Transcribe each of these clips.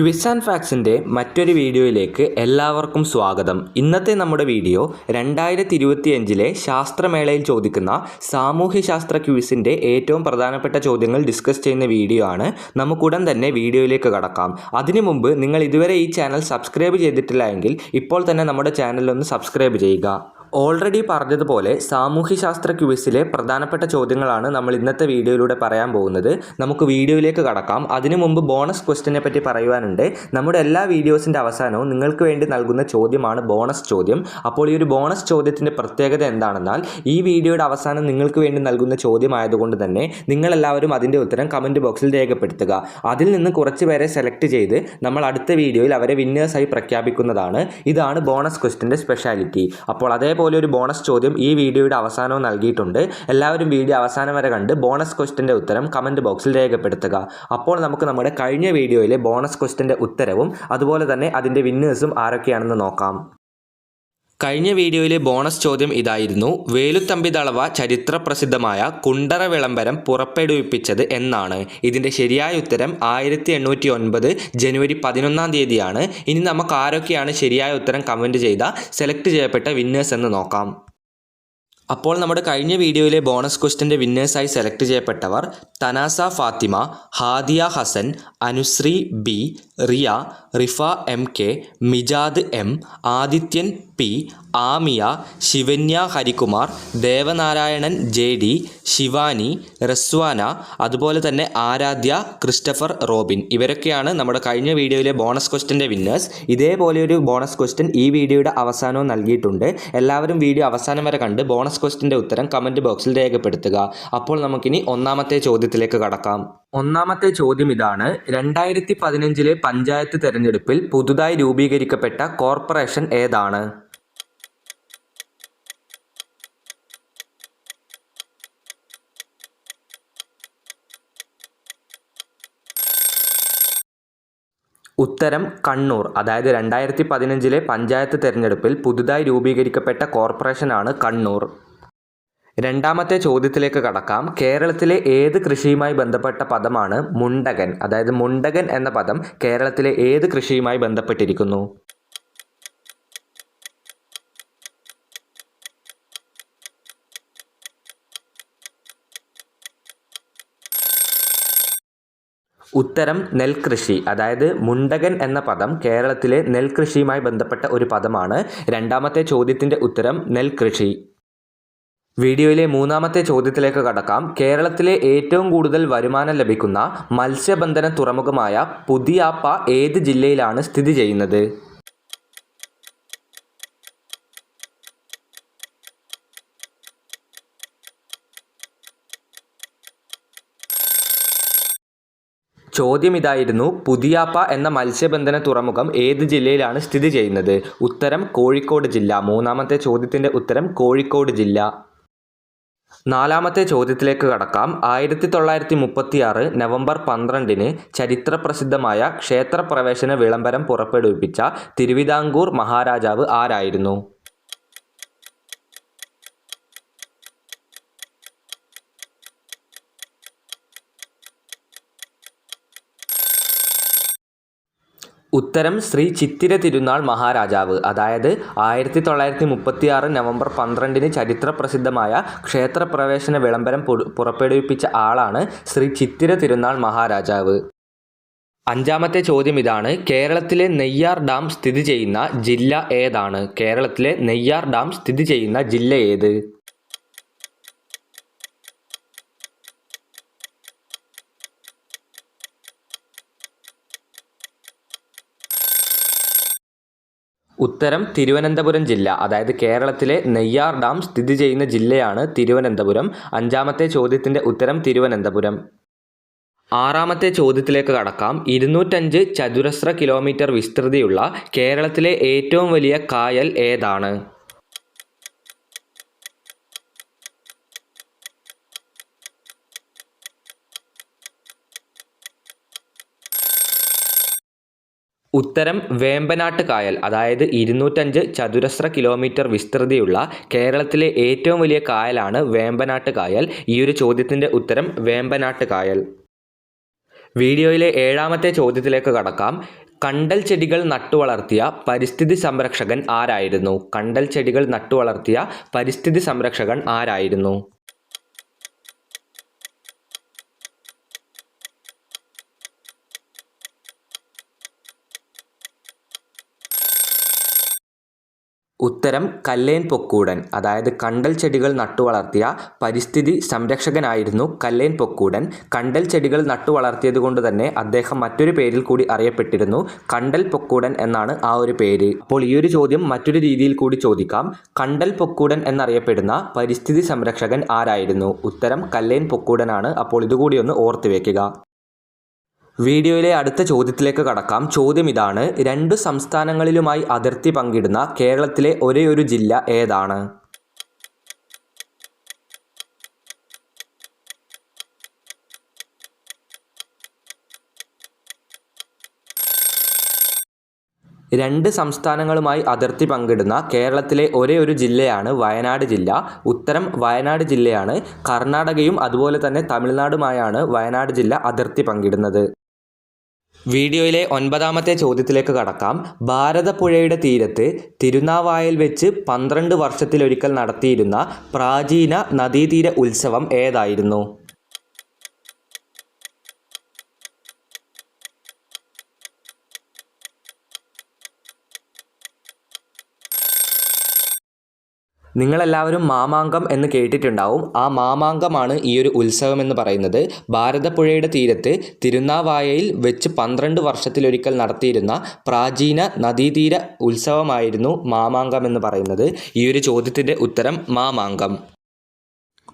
Quiz and ഫാക്സിന്റെ മറ്റൊരു വീഡിയോയിലേക്ക് എല്ലാവർക്കും സ്വാഗതം. ഇന്നത്തെ നമ്മുടെ വീഡിയോ രണ്ടായിരത്തി ഇരുപത്തിയഞ്ചിലെ ശാസ്ത്രമേളയിൽ ചോദിക്കുന്ന സാമൂഹ്യശാസ്ത്ര ക്വിസിന്റെ ഏറ്റവും പ്രധാനപ്പെട്ട ചോദ്യങ്ങൾ ഡിസ്കസ് ചെയ്യുന്ന വീഡിയോ ആണ്. നമുക്കുടൻ തന്നെ വീഡിയോയിലേക്ക് കടക്കാം. അതിനു മുമ്പ് നിങ്ങൾ ഇതുവരെ ഈ ചാനൽ സബ്സ്ക്രൈബ് ചെയ്തിട്ടില്ല ഇപ്പോൾ തന്നെ നമ്മുടെ ചാനലൊന്ന് സബ്സ്ക്രൈബ് ചെയ്യുക. ഓൾറെഡി പറഞ്ഞതുപോലെ സാമൂഹ്യശാസ്ത്ര ക്യൂസിലെ പ്രധാനപ്പെട്ട ചോദ്യങ്ങളാണ് നമ്മൾ ഇന്നത്തെ വീഡിയോയിലൂടെ പറയാൻ പോകുന്നത്. നമുക്ക് വീഡിയോയിലേക്ക് കടക്കാം. അതിനു മുമ്പ് ബോണസ് ക്വസ്റ്റിനെ പറ്റി പറയുവാനുണ്ട്. നമ്മുടെ എല്ലാ വീഡിയോസിന്റെ അവസാനവും നിങ്ങൾക്ക് വേണ്ടി നൽകുന്ന ചോദ്യമാണ് ബോണസ് ചോദ്യം. അപ്പോൾ ഈ ഒരു ബോണസ് ചോദ്യത്തിന്റെ പ്രത്യേകത എന്താണെന്നാൽ ഈ വീഡിയോയുടെ അവസാനം നിങ്ങൾക്ക് വേണ്ടി നൽകുന്ന ചോദ്യമായതുകൊണ്ട് തന്നെ നിങ്ങളെല്ലാവരും അതിന്റെ ഉത്തരം കമന്റ് ബോക്സിൽ രേഖപ്പെടുത്തുക. അതിൽ നിന്ന് കുറച്ച് പേരെ സെലക്ട് ചെയ്ത് നമ്മൾ അടുത്ത വീഡിയോയിൽ അവരെ വിന്നേഴ്സായി പ്രഖ്യാപിക്കുന്നതാണ്. ഇതാണ് ബോണസ് ക്വസ്റ്റിന്റെ സ്പെഷ്യാലിറ്റി അപ്പോൾ അതേപോലെ ഒരു ബോണസ് ചോദ്യം ഈ വീഡിയോയുടെ അവസാനവും നൽകിയിട്ടുണ്ട്. എല്ലാവരും വീഡിയോ അവസാനം വരെ കണ്ട് ബോണസ് ക്വസ്റ്റിന്റെ ഉത്തരം കമന്റ് ബോക്സിൽ രേഖപ്പെടുത്തുക. അപ്പോൾ നമുക്ക് നമ്മുടെ കഴിഞ്ഞ വീഡിയോയിലെ ബോണസ് ക്വസ്റ്റിന്റെ ഉത്തരവും അതുപോലെ തന്നെ അതിന്റെ വിന്നേഴ്സും ആരൊക്കെയാണെന്ന് നോക്കാം. കഴിഞ്ഞ വീഡിയോയിലെ ബോണസ് ചോദ്യം ഇതായിരുന്നു. വേലുത്തമ്പി ദളവ ചരിത്രപ്രസിദ്ധമായ കുണ്ടറ വിളംബരം പുറപ്പെടുവിപ്പിച്ചത് എന്നാണ്. ഇതിന്റെ ശരിയായ ഉത്തരം ആയിരത്തി എണ്ണൂറ്റി ഒൻപത് ജനുവരി പതിനൊന്നാം തീയതിയാണ്. ഇനി നമുക്ക് ആരൊക്കെയാണ് ശരിയായ ഉത്തരം കമന്റ് ചെയ്ത സെലക്ട് ചെയ്യപ്പെട്ട വിന്നേഴ്സ് എന്ന് നോക്കാം. അപ്പോൾ നമ്മുടെ കഴിഞ്ഞ വീഡിയോയിലെ ബോണസ് ക്വസ്റ്റിന്റെ വിന്നേഴ്സായി select ചെയ്യപ്പെട്ടവർ Thanasa Fathima Hadiya Hasan Anusree B Riya Rifa M K Mijad M Adithyan P Amiya Shivanya Harikumar Devanarayanan J D Shivani Rizwana അതുപോലെ തന്നെ ആരാധ്യ ക്രിസ്റ്റഫർ റോബിൻ. ഇവരൊക്കെയാണ് നമ്മുടെ കഴിഞ്ഞ വീഡിയോയിലെ ബോണസ് ക്വസ്റ്റിന്റെ വിന്നേഴ്സ്. ഇതേപോലെയൊരു ബോണസ് ക്വസ്റ്റ്യൻ ഈ വീഡിയോയുടെ അവസാനവും നൽകിയിട്ടുണ്ട്. എല്ലാവരും വീഡിയോ അവസാനം വരെ കണ്ട് ബോണസ് ക്വസ്റ്റിന്റെ ഉത്തരം കമന്റ് ബോക്സിൽ രേഖപ്പെടുത്തുക. അപ്പോൾ നമുക്കിനി ഒന്നാമത്തെ ചോദ്യത്തിലേക്ക് കടക്കാം. ഒന്നാമത്തെ ചോദ്യം ഇതാണ്. രണ്ടായിരത്തി പതിനഞ്ചിലെ പഞ്ചായത്ത് തെരഞ്ഞെടുപ്പിൽ പുതുതായി രൂപീകരിക്കപ്പെട്ട കോർപ്പറേഷൻ ഏതാണ്? ഉത്തരം കണ്ണൂർ. അതായത് രണ്ടായിരത്തി പതിനഞ്ചിലെ പഞ്ചായത്ത് തെരഞ്ഞെടുപ്പിൽ പുതുതായി രൂപീകരിക്കപ്പെട്ട കോർപ്പറേഷനാണ് കണ്ണൂർ. രണ്ടാമത്തെ ചോദ്യത്തിലേക്ക് കടക്കാം. കേരളത്തിലെ ഏത് കൃഷിയുമായി ബന്ധപ്പെട്ട പദമാണ് മുണ്ടകൻ. അതായത് മുണ്ടകൻ എന്ന പദം കേരളത്തിലെ ഏത് കൃഷിയുമായി ബന്ധപ്പെട്ടിരിക്കുന്നു? ഉത്തരം നെൽകൃഷി അതായത് മുണ്ടകൻ എന്ന പദം കേരളത്തിലെ നെൽകൃഷിയുമായി ബന്ധപ്പെട്ട ഒരു പദമാണ്. രണ്ടാമത്തെ ചോദ്യത്തിന്റെ ഉത്തരം നെൽകൃഷി. വീഡിയോയിലെ മൂന്നാമത്തെ ചോദ്യത്തിലേക്ക് കടക്കാം. കേരളത്തിലെ ഏറ്റവും കൂടുതൽ വരുമാനം ലഭിക്കുന്ന മത്സ്യബന്ധന തുറമുഖമായ പുതിയാപ്പ ഏത് ജില്ലയിലാണ് സ്ഥിതി ചെയ്യുന്നത്? ചോദ്യം ഇതായിരുന്നു പുതിയാപ്പ എന്ന മത്സ്യബന്ധന തുറമുഖം ഏത് ജില്ലയിലാണ് സ്ഥിതി ചെയ്യുന്നത്? ഉത്തരം കോഴിക്കോട് ജില്ല. മൂന്നാമത്തെ ചോദ്യത്തിന്റെ ഉത്തരം കോഴിക്കോട് ജില്ല. നാലാമത്തെ ചോദ്യത്തിലേക്ക് കടക്കാം. ആയിരത്തി തൊള്ളായിരത്തി മുപ്പത്തി ആറ് നവംബർ പന്ത്രണ്ടിന് ചരിത്രപ്രസിദ്ധമായ ക്ഷേത്രപ്രവേശന വിളംബരം പുറപ്പെടുവിപ്പിച്ച തിരുവിതാംകൂർ മഹാരാജാവ് ആരായിരുന്നു? ഉത്തരം ശ്രീ ചിത്തിര തിരുനാൾ മഹാരാജാവ്. അതായത് ആയിരത്തി തൊള്ളായിരത്തി മുപ്പത്തി ആറ് നവംബർ പന്ത്രണ്ടിന് ചരിത്രപ്രസിദ്ധമായ ക്ഷേത്രപ്രവേശന വിളംബരം പുറ- പുറപ്പെടുവിപ്പിച്ച ആളാണ് ശ്രീ ചിത്തിര തിരുനാൾ മഹാരാജാവ്. അഞ്ചാമത്തെ ചോദ്യം ഇതാണ്. കേരളത്തിലെ നെയ്യാർ ഡാം സ്ഥിതി ചെയ്യുന്ന ജില്ല ഏതാണ്? കേരളത്തിലെ നെയ്യാർ ഡാം സ്ഥിതി ചെയ്യുന്ന ജില്ല ഏത്? ഉത്തരം തിരുവനന്തപുരം ജില്ല. അതായത് കേരളത്തിലെ നെയ്യാർ ഡാം സ്ഥിതി ചെയ്യുന്ന ജില്ലയാണ് തിരുവനന്തപുരം. അഞ്ചാമത്തെ ചോദ്യത്തിന്റെ ഉത്തരം തിരുവനന്തപുരം. ആറാമത്തെ ചോദ്യത്തിലേക്ക് കടക്കാം. ഇരുന്നൂറ്റഞ്ച് ചതുരശ്ര കിലോമീറ്റർ വിസ്തൃതിയുള്ള കേരളത്തിലെ ഏറ്റവും വലിയ കായൽ ഏതാണ്? ഉത്തരം വേമ്പനാട്ട് കായൽ അതായത് ഇരുന്നൂറ്റഞ്ച് ചതുരശ്ര കിലോമീറ്റർ വിസ്തൃതിയുള്ള കേരളത്തിലെ ഏറ്റവും വലിയ കായലാണ് വേമ്പനാട്ട് കായൽ ഈ ഒരു ചോദ്യത്തിന്റെ ഉത്തരം വേമ്പനാട്ട് കായൽ വീഡിയോയിലെ ഏഴാമത്തെ ചോദ്യത്തിലേക്ക് കടക്കാം. കണ്ടൽ ചെടികൾ നട്ടുവളർത്തിയ പരിസ്ഥിതി സംരക്ഷകൻ ആരായിരുന്നു? കണ്ടൽ ചെടികൾ നട്ടുവളർത്തിയ പരിസ്ഥിതി സംരക്ഷകൻ ആരായിരുന്നു? ഉത്തരം കല്ലേൻ പൊക്കൂടൻ അതായത് കണ്ടൽ ചെടികൾ നട്ടുവളർത്തിയ പരിസ്ഥിതി സംരക്ഷകനായിരുന്നു കല്ലേൻ പൊക്കൂടൻ. കണ്ടൽ ചെടികൾ നട്ടുവളർത്തിയത് കൊണ്ട് തന്നെ അദ്ദേഹം മറ്റൊരു പേരിൽ കൂടി അറിയപ്പെട്ടിരുന്നു കണ്ടൽ പൊക്കൂടൻ എന്നാണ് ആ ഒരു പേര്. അപ്പോൾ ഈ ഒരു ചോദ്യം മറ്റൊരു രീതിയിൽ കൂടി ചോദിക്കാം. കണ്ടൽ പൊക്കൂടൻ എന്നറിയപ്പെടുന്ന പരിസ്ഥിതി സംരക്ഷകൻ ആരായിരുന്നു? ഉത്തരം കല്ലേൻ പൊക്കൂടനാണ്. അപ്പോൾ ഇതുകൂടി ഒന്ന് ഓർത്തു വെക്കുക. വീഡിയോയിലെ അടുത്ത ചോദ്യത്തിലേക്ക് കടക്കാം. ചോദ്യം ഇതാണ്. രണ്ട് സംസ്ഥാനങ്ങളിലുമായി അതിർത്തി പങ്കിടുന്ന കേരളത്തിലെ ഒരേയൊരു ജില്ല ഏതാണ്? രണ്ട് സംസ്ഥാനങ്ങളുമായി അതിർത്തി പങ്കിടുന്ന കേരളത്തിലെ ഒരേ ഒരു ജില്ലയാണ് വയനാട് ജില്ല. ഉത്തരം വയനാട് ജില്ലയാണ്. കർണാടകയും അതുപോലെ തന്നെ തമിഴ്നാടുമായാണ് വയനാട് ജില്ല അതിർത്തി പങ്കിടുന്നത്. വീഡിയോയിലെ ഒൻപതാമത്തെ ചോദ്യത്തിലേക്ക് കടക്കാം. ഭാരതപ്പുഴയുടെ തീരത്ത് തിരുനാവായൽ വെച്ച് പന്ത്രണ്ട് വർഷത്തിലൊരിക്കൽ നടത്തിയിരുന്ന പ്രാചീന നദീതീര ഉത്സവം ഏതായിരുന്നു? നിങ്ങളെല്ലാവരും മാമാങ്കം എന്ന് കേട്ടിട്ടുണ്ടാവും. ആ മാമാങ്കമാണ് ഈ ഒരു ഉത്സവം എന്ന് പറയുന്നത്. ഭാരതപ്പുഴയുടെ തീരത്ത് തിരുനാവായയിൽ വെച്ച് പന്ത്രണ്ട് വർഷത്തിലൊരിക്കൽ നടത്തിയിരുന്ന പ്രാചീന നദീതീര ഉത്സവമായിരുന്നു മാമാങ്കം എന്ന് പറയുന്നത്. ഈ ഒരു ചോദ്യത്തിന്റെ ഉത്തരം മാമാങ്കം.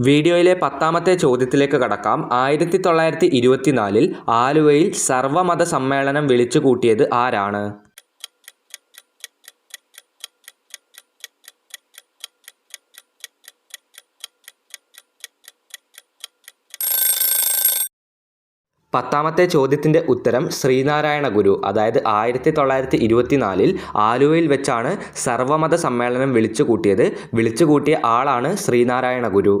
വീഡിയോയിലെ പത്താമത്തെ ചോദ്യത്തിലേക്ക് കടക്കാം. ആയിരത്തി തൊള്ളായിരത്തി ഇരുപത്തിനാലിൽ ആലുവയിൽ സർവമത സമ്മേളനം വിളിച്ചു കൂട്ടിയത് ആരാണ്? പത്താമത്തെ ചോദ്യത്തിന്റെ ഉത്തരം ശ്രീനാരായണ ഗുരു. അതായത് ആയിരത്തി തൊള്ളായിരത്തി ഇരുപത്തിനാലിൽ ആലുവയിൽ വെച്ചാണ് സർവമത സമ്മേളനം വിളിച്ചു കൂട്ടിയത്. വിളിച്ചു കൂട്ടിയ ആളാണ് ശ്രീനാരായണ ഗുരു.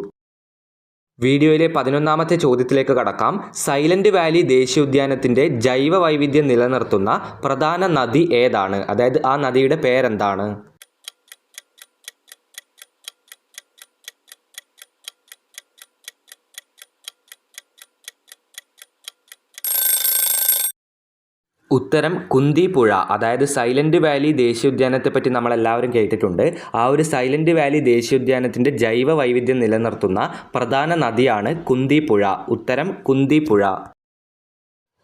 വീഡിയോയിലെ പതിനൊന്നാമത്തെ ചോദ്യത്തിലേക്ക് കടക്കാം. സൈലന്റ് വാലി ദേശീയോദ്യാനത്തിന്റെ ജൈവ വൈവിധ്യം നിലനിർത്തുന്ന പ്രധാന നദി ഏതാണ്? അതായത് ആ നദിയുടെ പേരെന്താണ്? ഉത്തരം കുന്തിപ്പുഴ അതായത് സൈലന്റ് വാലി ദേശീയോദ്യാനത്തെ പറ്റി നമ്മളെല്ലാവരും കേട്ടിട്ടുണ്ട്. ആ ഒരു സൈലന്റ് വാലി ദേശീയോദ്യാനത്തിന്റെ ജൈവ വൈവിധ്യം നിലനിർത്തുന്ന പ്രധാന നദിയാണ് കുന്തിപ്പുഴ. ഉത്തരം കുന്തിപ്പുഴ.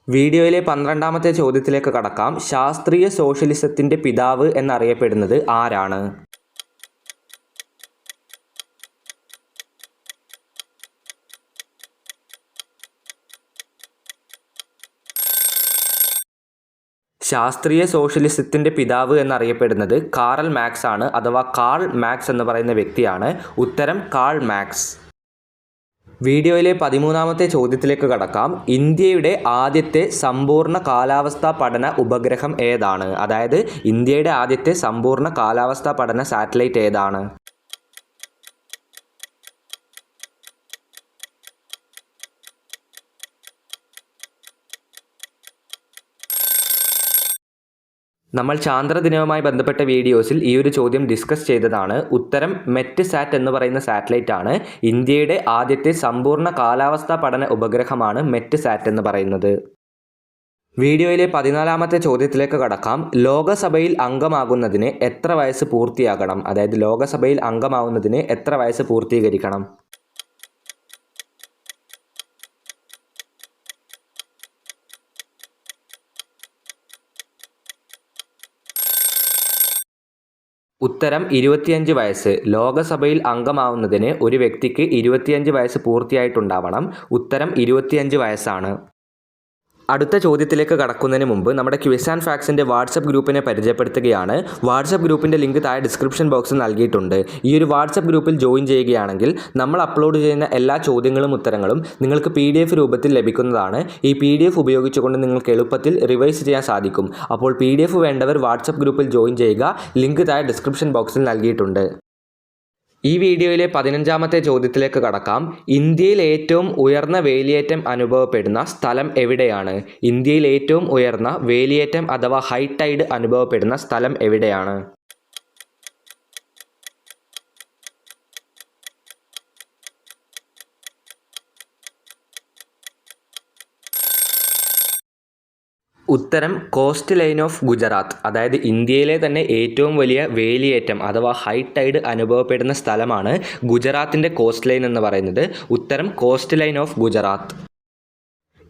വീഡിയോയിലെ പന്ത്രണ്ടാമത്തെ ചോദ്യത്തിലേക്ക് കടക്കാം. ശാസ്ത്രീയ സോഷ്യലിസത്തിന്റെ പിതാവ് എന്നറിയപ്പെടുന്നത് ആരാണ്? ശാസ്ത്രീയ സോഷ്യലിസത്തിന്റെ പിതാവ് എന്നറിയപ്പെടുന്നത് കാറൽ മാക്സ് ആണ് അഥവാ കാൾ മാക്സ് എന്ന് പറയുന്ന വ്യക്തിയാണ്. ഉത്തരം കാൾ മാക്സ്. വീഡിയോയിലെ പതിമൂന്നാമത്തെ ചോദ്യത്തിലേക്ക് കടക്കാം. ഇന്ത്യയുടെ ആദ്യത്തെ സമ്പൂർണ കാലാവസ്ഥാ പഠന ഉപഗ്രഹം ഏതാണ്? അതായത് ഇന്ത്യയുടെ ആദ്യത്തെ സമ്പൂർണ കാലാവസ്ഥാ പഠന സാറ്റലൈറ്റ് ഏതാണ്? നമ്മൾ ചാന്ദ്രദിനവുമായി ബന്ധപ്പെട്ട വീഡിയോസിൽ ഈ ഒരു ചോദ്യം ഡിസ്കസ് ചെയ്തതാണ്. ഉത്തരം മെറ്റ് സാറ്റ് എന്ന് പറയുന്ന സാറ്റലൈറ്റ് ആണ്. ഇന്ത്യയുടെ ആദ്യത്തെ സമ്പൂർണ കാലാവസ്ഥാ പഠന ഉപഗ്രഹമാണ് മെറ്റ് സാറ്റ് എന്ന് പറയുന്നത്. വീഡിയോയിലെ പതിനാലാമത്തെ ചോദ്യത്തിലേക്ക് കടക്കാം. ലോകസഭയിൽ അംഗമാകുന്നതിന് എത്ര വയസ്സ് പൂർത്തിയാകണം? അതായത് ലോകസഭയിൽ അംഗമാകുന്നതിന് എത്ര വയസ്സ് പൂർത്തീകരിക്കണം? ഉത്തരം ഇരുപത്തിയഞ്ച് വയസ്സ്. ലോകസഭയിൽ അംഗമാവുന്നതിന് ഒരു വ്യക്തിക്ക് ഇരുപത്തിയഞ്ച് വയസ്സ് പൂർത്തിയായിട്ടുണ്ടാവണം. ഉത്തരം ഇരുപത്തിയഞ്ച് വയസ്സാണ്. അടുത്ത ചോദ്യത്തിലേക്ക് കടക്കുന്നതിന് മുമ്പ് നമ്മുടെ ക്വിസ് ആൻഡ് ഫാക്സിന്റെ വാട്സപ്പ് ഗ്രൂപ്പിനെ പരിചയപ്പെടുത്തുകയാണ്. വാട്സപ്പ് ഗ്രൂപ്പിന്റെ ലിങ്ക് താഴെ ഡിസ്ക്രിപ്ഷൻ ബോക്സിൽ നൽകിയിട്ടുണ്ട്. ഈ ഒരു വാട്സപ്പ് ഗ്രൂപ്പിൽ ജോയിൻ ചെയ്യുകയാണെങ്കിൽ നമ്മൾ അപ്ലോഡ് ചെയ്യുന്ന എല്ലാ ചോദ്യങ്ങളും ഉത്തരങ്ങളും നിങ്ങൾക്ക് പി ഡി എഫ് രൂപത്തിൽ ലഭിക്കുന്നതാണ്. ഈ പി ഡി എഫ് ഉപയോഗിച്ചുകൊണ്ട് നിങ്ങൾക്ക് എളുപ്പത്തിൽ റിവൈസ് ചെയ്യാൻ സാധിക്കും. അപ്പോൾ പി ഡി എഫ് വേണ്ടവർ വാട്സപ്പ് ഗ്രൂപ്പിൽ ജോയിൻ ചെയ്യുക. ലിങ്ക് താഴെ ഡിസ്ക്രിപ്ഷൻ ബോക്സിൽ നൽകിയിട്ടുണ്ട്. ഈ വീഡിയോയിലെ പതിനഞ്ചാമത്തെ ചോദ്യത്തിലേക്ക് കടക്കാം. ഇന്ത്യയിൽ ഏറ്റവും ഉയർന്ന വേലിയേറ്റം അനുഭവപ്പെടുന്ന സ്ഥലം എവിടെയാണ്? ഇന്ത്യയിൽ ഏറ്റവും ഉയർന്ന വേലിയേറ്റം അഥവാ ഹൈ ടൈഡ് അനുഭവപ്പെടുന്ന സ്ഥലം എവിടെയാണ്? ഉത്തരം കോസ്റ്റ് ലൈൻ ഓഫ് ഗുജറാത്ത് അതായത് ഇന്ത്യയിലെ തന്നെ ഏറ്റവും വലിയ വേലിയേറ്റം അഥവാ ഹൈ ടൈഡ് അനുഭവപ്പെടുന്ന സ്ഥലമാണ് ഗുജറാത്തിന്റെ കോസ്റ്റ് ലൈൻ എന്ന് പറയുന്നത്. ഉത്തരം കോസ്റ്റ് ലൈൻ ഓഫ് ഗുജറാത്ത്.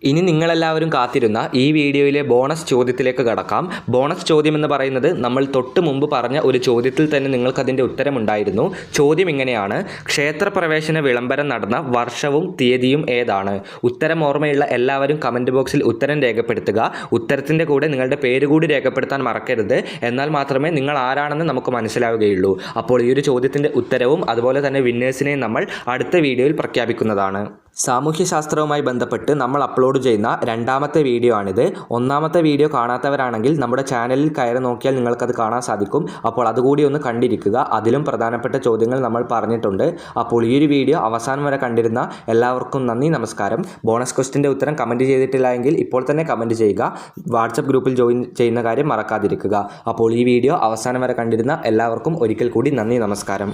ഇനി നിങ്ങളെല്ലാവരും കാത്തിരുന്ന ഈ വീഡിയോയിലെ ബോണസ് ചോദ്യത്തിലേക്ക് കടക്കാം. ബോണസ് ചോദ്യം എന്ന് പറയുന്നത് നമ്മൾ തൊട്ട് മുമ്പ് പറഞ്ഞ ഒരു ചോദ്യത്തിൽ തന്നെ നിങ്ങൾക്കതിന്റെ ഉത്തരമുണ്ടായിരുന്നു. ചോദ്യം ഇങ്ങനെയാണ്. ക്ഷേത്രപ്രവേശന വിളംബരം നടന്ന വർഷവും തീയതിയും ഏതാണ്? ഉത്തരം ഓർമ്മയുള്ള എല്ലാവരും കമന്റ് ബോക്സിൽ ഉത്തരം രേഖപ്പെടുത്തുക. ഉത്തരത്തിന്റെ കൂടെ നിങ്ങളുടെ പേര് കൂടി രേഖപ്പെടുത്താൻ മറക്കരുത്. എന്നാൽ മാത്രമേ നിങ്ങൾ ആരാണെന്ന് നമുക്ക് മനസ്സിലാവുകയുള്ളൂ. അപ്പോൾ ഈ ഒരു ചോദ്യത്തിന്റെ ഉത്തരവും അതുപോലെ തന്നെ വിന്നേഴ്സിനെയും നമ്മൾ അടുത്ത വീഡിയോയിൽ പ്രഖ്യാപിക്കുന്നതാണ്. സാമൂഹ്യശാസ്ത്രവുമായി ബന്ധപ്പെട്ട് നമ്മൾ അപ്ലോഡ് ചെയ്യുന്ന രണ്ടാമത്തെ വീഡിയോ ആണിത്. ഒന്നാമത്തെ വീഡിയോ കാണാത്തവരാണെങ്കിൽ നമ്മുടെ ചാനലിൽ കയറി നോക്കിയാൽ നിങ്ങൾക്കത് കാണാൻ സാധിക്കും. അപ്പോൾ അതുകൂടി ഒന്ന് കണ്ടിരിക്കുക. അതിലും പ്രധാനപ്പെട്ട ചോദ്യങ്ങൾ നമ്മൾ പറഞ്ഞിട്ടുണ്ട്. അപ്പോൾ ഈ ഒരു വീഡിയോ അവസാനം വരെ കണ്ടിരുന്ന എല്ലാവർക്കും നന്ദി നമസ്കാരം. ബോണസ് ക്വസ്റ്റിന്റെ ഉത്തരം കമന്റ് ചെയ്തിട്ടില്ല എങ്കിൽ ഇപ്പോൾ തന്നെ കമന്റ് ചെയ്യുക. വാട്സപ്പ് ഗ്രൂപ്പിൽ ജോയിൻ ചെയ്യുന്ന കാര്യം മറക്കാതിരിക്കുക. അപ്പോൾ ഈ വീഡിയോ അവസാനം വരെ കണ്ടിരുന്ന എല്ലാവർക്കും ഒരിക്കൽ കൂടി നന്ദി നമസ്കാരം.